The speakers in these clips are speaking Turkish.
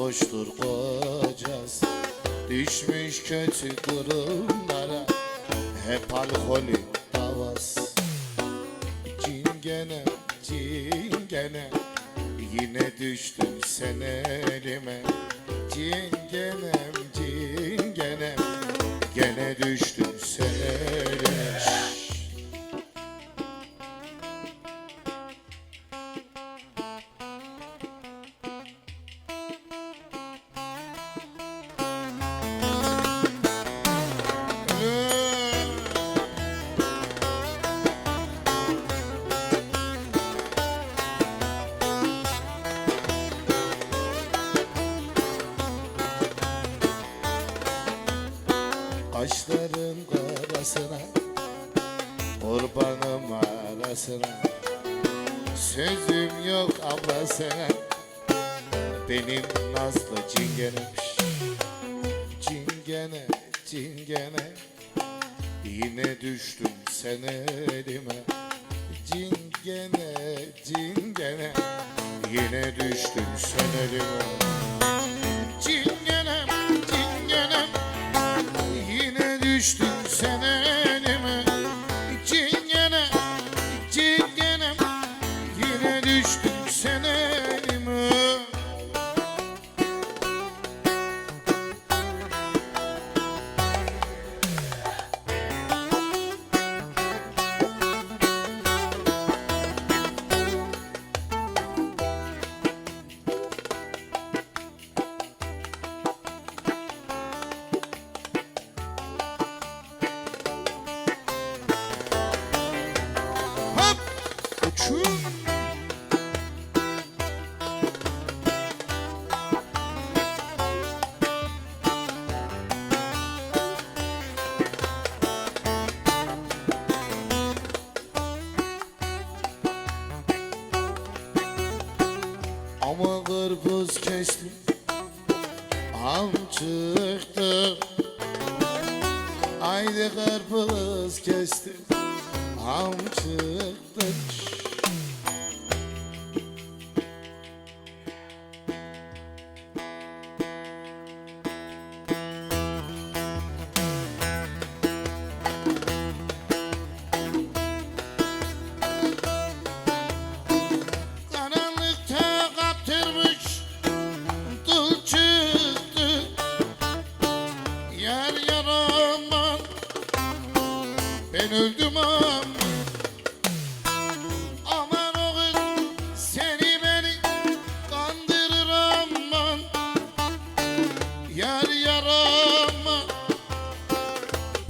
sarhoştur kocası. Düşmüş kötü durumlara Hep alkolün davası. Cingene, cingene Yine düştün sen elime. Cingenem, cingenem Gene düştün sen elime Kaşların karasına Kurbanım arasına. Sözüm yok ablasına Benim nazlı cingenem Cingene, cingene Yine düştüm sen elime. Cingene, cingene Yine düştüm sen elime karpuz kestim Am çıktı. Haydi karpuz kestim Am çıktı Ben öldüm ama Aman o Seni beni Kandırır aman. Yer yarama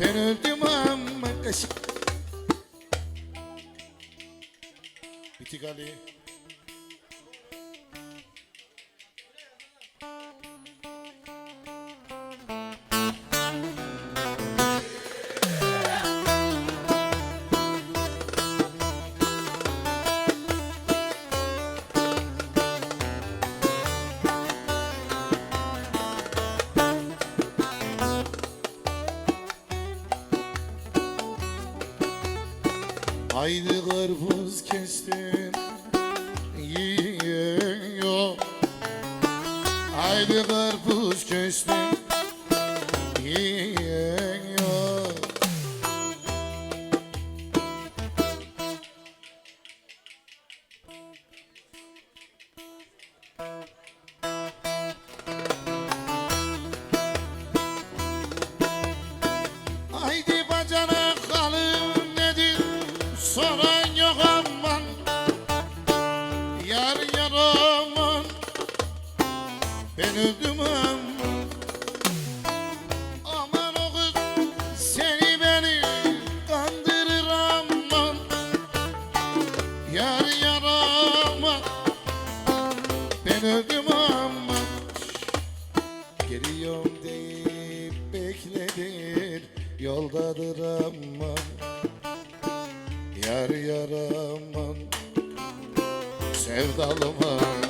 Ben öldüm ama Kaşık Bitik Ali Haydi karpuz kestim yiyor. Haydi karpuz kestim öldüm aman o seni beni kandırır aman. Yar yar aman. Ben öldüm aman Geliyorum deyip Yoldadır aman. Yar yar aman. Sevdalım aman